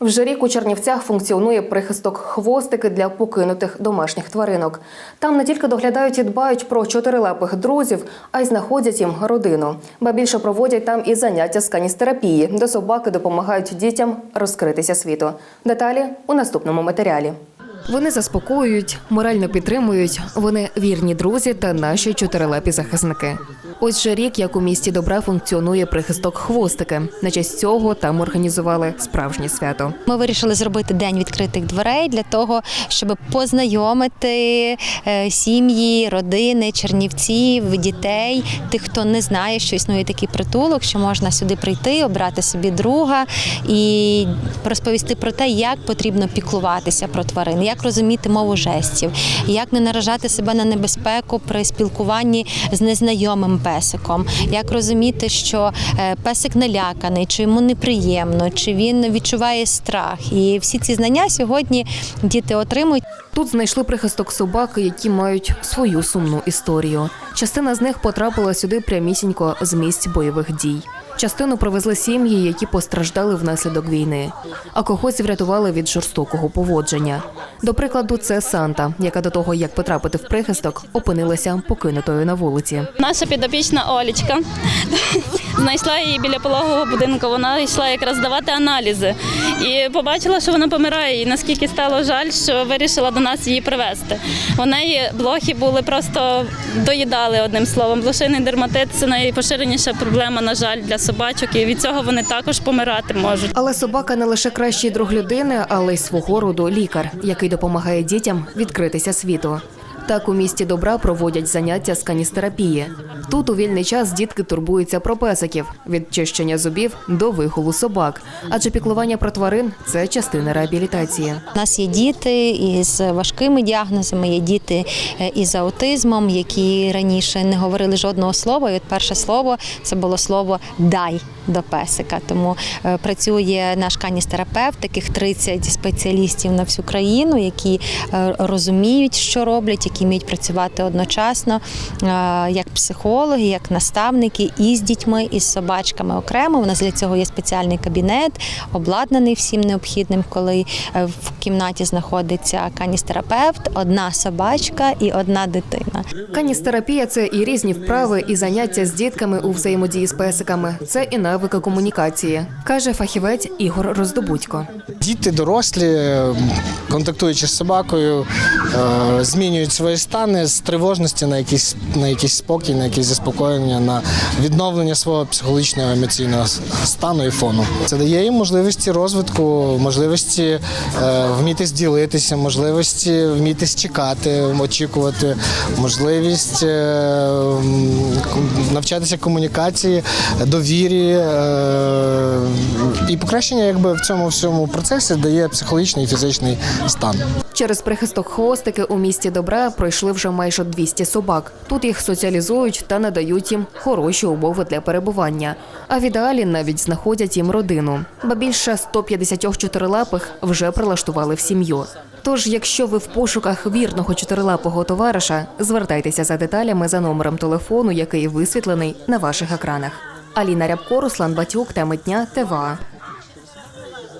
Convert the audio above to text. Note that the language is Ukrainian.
Вже рік у Чернівцях функціонує прихисток хвостики для покинутих домашніх тваринок. Там не тільки доглядають і дбають про чотирилапих друзів, а й знаходять їм родину. Ба більше проводять там і заняття з каністерапії, де собаки допомагають дітям розкритися світу. Деталі у наступному матеріалі. Вони заспокоюють, морально підтримують. Вони вірні друзі та наші чотирилапі захисники. Ось вже рік, як у місті добра функціонує прихисток хвостики. На честь цього там організували справжнє свято. Ми вирішили зробити день відкритих дверей для того, щоб познайомити е, сім'ї, родини, чернівців, дітей, тих, хто не знає, що існує такий притулок, що можна сюди прийти, обрати собі друга і розповісти про те, як потрібно піклуватися про тварин, як розуміти мову жестів, як не наражати себе на небезпеку при спілкуванні з незнайомим песиком, як розуміти, що е, песик наляканий, чи йому неприємно, чи він відчуває страх. І всі ці знання сьогодні діти отримують. Тут знайшли прихисток собаки, які мають свою сумну історію. Частина з них потрапила сюди прямісінько з місць бойових дій. Частину привезли сім'ї, які постраждали внаслідок війни, а когось врятували від жорстокого поводження. До прикладу, це Санта, яка до того, як потрапити в прихисток, опинилася покинутою на вулиці. Наша підопічна Олічка знайшла її біля пологового будинку. Вона йшла якраз здавати аналізи і побачила, що вона помирає. І наскільки стало жаль, що вирішила до нас її привезти. У неї блохи були просто доїдали одним словом. Блошиний дерматит це найпоширеніша проблема, на жаль, для собачок. І від цього вони також помирати можуть. Але собака не лише кращий друг людини, але й свого роду лікар, який допомагає дітям відкритися світу. Так у місті добра проводять заняття з каністерапії. Тут у вільний час дітки турбуються про песиків від чищення зубів до вигулу собак. Адже піклування про тварин це частина реабілітації. У нас є діти із важкими діагнозами, є діти е, із аутизмом, які раніше не говорили жодного слова. І от перше слово це було слово дай до песика. Тому е, працює наш каністерапевт, таких 30 спеціалістів на всю країну, які е, розуміють, що роблять, які вміють працювати одночасно, е, як психологи, як наставники, і з дітьми, і з собачками окремо. У нас для цього є спеціальний кабінет, обладнаний всім необхідним, коли в кімнаті знаходиться каністерапевт, одна собачка і одна дитина. Каністерапія це і різні вправи, і заняття з дітками у взаємодії з песиками. Це і навики комунікації, каже фахівець Ігор Роздобудько. Діти дорослі, контактуючи з собакою, е, змінюють свої стани з тривожності на якийсь, на якийсь спокій, на якесь заспокоєння, на відновлення свого психологічного емоційного стану і фону. Це дає їм можливості розвитку, можливості е, вміти зділитися, можливості вміти чекати, очікувати, можливість е, навчатися комунікації, довірі. І покращення якби в цьому всьому процесі дає психологічний і фізичний стан. Через прихисток хвостики у місті добра пройшли вже майже 200 собак. Тут їх соціалізують та надають їм хороші умови для перебування. А в ідеалі навіть знаходять їм родину. Ба більше 150 чотирилапих вже прилаштували в сім'ю. Тож, якщо ви в пошуках вірного чотирилапого товариша, звертайтеся за деталями за номером телефону, який висвітлений на ваших екранах. Аліна Рябко, Руслан Батюк, теми дня, ТВА.